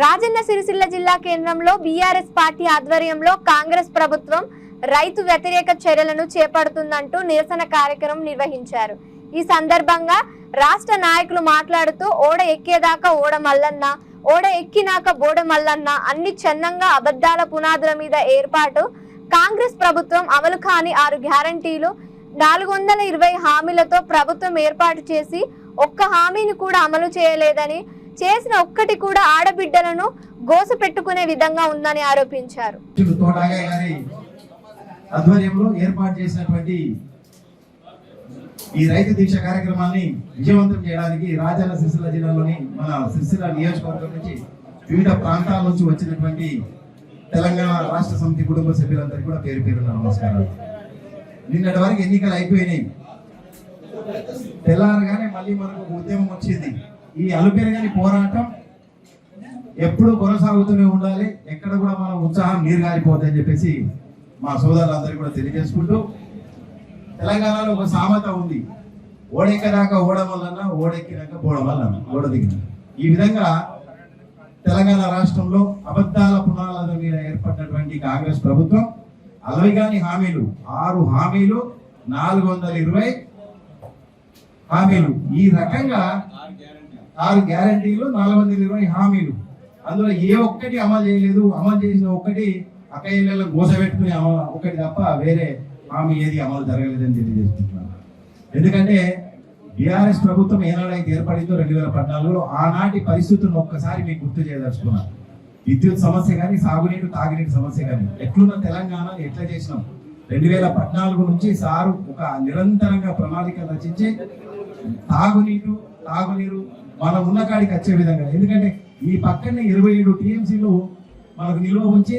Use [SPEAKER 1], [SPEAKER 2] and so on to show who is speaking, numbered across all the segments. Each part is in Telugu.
[SPEAKER 1] రాజన్న సిరిసిల్ల జిల్లా కేంద్రంలో బీఆర్ఎస్ పార్టీ ఆధ్వర్యంలో కాంగ్రెస్ ప్రభుత్వం రైతు వ్యతిరేక చర్యలను చేపడుతుందంటూ నిరసన కార్యక్రమం నిర్వహించారు. ఈ సందర్భంగా రాష్ట్ర నాయకులు మాట్లాడుతూ ఓడ ఎక్కేదాకా ఓడ మల్లన్న ఓడ ఎక్కినాక బోడ మల్లన్న అన్ని చందంగా అబద్ధాల పునాదుల మీద ఏర్పాటు. కాంగ్రెస్ ప్రభుత్వం అమలు కాని ఆరు గ్యారంటీలు నాలుగు వందల ఇరవై హామీలతో ప్రభుత్వం ఏర్పాటు చేసి ఒక్క హామీని కూడా అమలు చేయలేదని చేసిన ఒక్కటి కూడా ఆడబిడ్డలను గోస పెట్టుకునే విధంగా ఉందని ఆరోపించారు.
[SPEAKER 2] ఆధ్వర్యంలో ఏర్పాటు చేసినటువంటి ఈ రైతు దీక్ష కార్యక్రమాన్ని విజయవంతం చేయడానికి రాజన్న సిరిసిల్ల జిల్లాలోని మన సిరిసిల్ల నియోజకవర్గం నుంచి వివిధ ప్రాంతాల నుంచి వచ్చినటువంటి తెలంగాణ రాష్ట్ర సమితి కుటుంబ సభ్యులందరికీ కూడా పేరు పేరు నమస్కారాలు. నిన్నటి వరకు ఎన్నికలు అయిపోయినాయి. తెల్లారగానే మళ్ళీ మనకు ఉద్యమం వచ్చింది. ఈ అలుపెరగని పోరాటం ఎప్పుడు కొనసాగుతూనే ఉండాలి. ఎక్కడ కూడా మనం ఉత్సాహం నీరు గారిపోతుందని చెప్పేసి మా సోదరులందరికీ కూడా తెలియజేసుకుంటూ తెలంగాణలో ఒక సామెత ఉంది. ఓడెక్కదాకా ఓడం వలన ఓడెక్కినాక పోవడం వలన ఓడ దిగిన. ఈ విధంగా తెలంగాణ రాష్ట్రంలో అబద్ధాల పునాదుల మీద ఏర్పడినటువంటి కాంగ్రెస్ ప్రభుత్వం అలవిగాని హామీలు ఆరు హామీలు నాలుగు వందల ఇరవై హామీలు. ఈ రకంగా ఆరు గ్యారంటీలు నాలుగు వందల ఇరవై హామీలు. అందులో ఏ ఒక్కటి అమలు చేయలేదు. అమలు చేసిన ఒక్కటి అక్కయ్యలలో గోసపెట్టుకుని ఒకటి తప్ప వేరే హామీ ఏది అమలు జరగలేదని తెలియజేస్తున్నాను. ఎందుకంటే బీఆర్ఎస్ ప్రభుత్వం ఏనాడైతే ఏర్పడిందో రెండు వేల పద్నాలుగులో ఆనాటి పరిస్థితులను ఒక్కసారి మీకు గుర్తు చేయదలుచుకున్నాను విద్యుత్ సమస్య కానీ సాగునీరు తాగునీటి సమస్య కానీ ఎట్లున్న తెలంగాణ ఎట్లా చేసినాం? రెండు వేల పద్నాలుగు నుంచి సారు ఒక నిరంతరంగా ప్రణాళిక రచించి తాగునీరు తాగునీరు మనం ఉన్న కాడికి వచ్చే విధంగా. ఎందుకంటే ఈ పక్కనే ఇరవై ఏడు టీఎంసీలు మనకు నిల్వ ఉంచి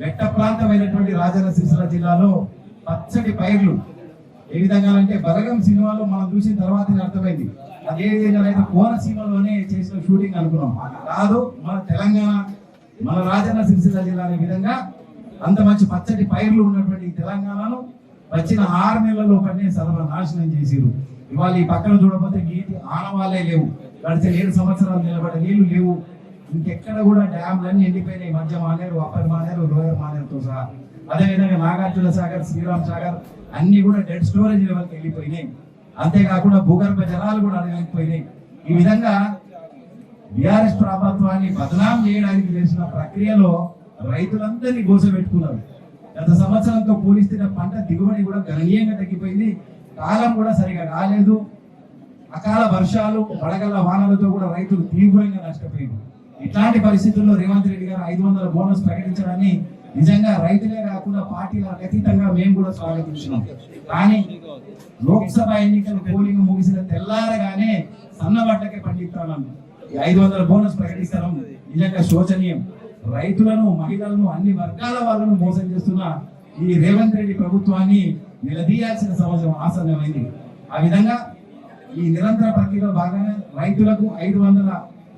[SPEAKER 2] మెట్ట ప్రాంతమైనటువంటి రాజన్న సిరిసిల్ల జిల్లాలో పచ్చటి పైర్లు. ఏ విధంగా అంటే బలగం సినిమాలో మనం చూసిన తర్వాత అర్థమైంది. అదే విధంగా అయితే కోనసీమలోనే చేసిన షూటింగ్ అనుకున్నాం. కాదు మన తెలంగాణ మన రాజన్న సిరిసిల్ల జిల్లా అనే విధంగా అంత మంచి పచ్చటి పైర్లు ఉన్నటువంటి తెలంగాణను వచ్చిన ఆరు నెలల్లో పడినే సర్వ నాశనం చేసిరు ఇవాళ ఈ పక్కన చూడకపోతే నీటి ఆనవాలే లేవు. గడిచిన ఏడు సంవత్సరాలు నిలబడే నీళ్ళు లేవు. ఇంకెక్కడ కూడా డ్యామ్లన్నీ ఎండిపోయినాయి. మధ్య మానేరు అప్పర్ మానేరు లోయర్ మానేరుతో సహా. అదేవిధంగా నాగార్జున సాగర్ శ్రీరామ్ సాగర్ అన్ని కూడా డెడ్ స్టోరేజ్ లెవెల్కి వెళ్ళిపోయినాయి. అంతేకాకుండా భూగర్భ జలాలు కూడా అడగలిగిపోయినాయి ఈ విధంగా బీఆర్ఎస్ ప్రభుత్వాన్ని బదనాం చేయడానికి చేసిన ప్రక్రియలో రైతులందరినీ గోసపెట్టుకున్నారు గత సంవత్సరంతో పోలిస్తే పంట దిగుబడి కూడా గణనీయంగా తగ్గిపోయింది. కాలం కూడా సరిగా రాలేదు. అకాల వర్షాలు వడగల వానలతో కూడా రైతులు తీవ్రంగా నష్టపోయింది ఇట్లాంటి పరిస్థితుల్లో రేవంత్ రెడ్డి గారు ఐదు వందల బోనస్ ప్రకటించడాన్ని నిజంగా రైతులే కాకుండా పార్టీల అతీతంగా మేము కూడా స్వాగతించినాం. కానీ లోక్సభ ఎన్నికల పోలింగ్ ముగిసిన తెల్లారగానే సన్నబట్టకే పండిస్తాను ఈ ఐదు వందల బోనస్ ప్రకటిస్తాం నిజంగా శోచనీయం. రైతులను మహిళలను అన్ని వర్గాల వాళ్ళను మోసం చేస్తున్న ఈ రేవంత్ రెడ్డి ప్రభుత్వాన్ని నిలదీయాల్సిన సమాజం ఆసన్నమైంది. ఆ విధంగా ఈ నిరంతర ప్రక్రియలో భాగంగా రైతులకు ఐదు వందల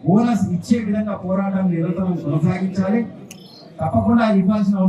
[SPEAKER 2] బోనస్ ఇచ్చే విధంగా పోరాటం నిరంతరం కొనసాగించాలి. తప్పకుండా ఇవ్వాల్సిన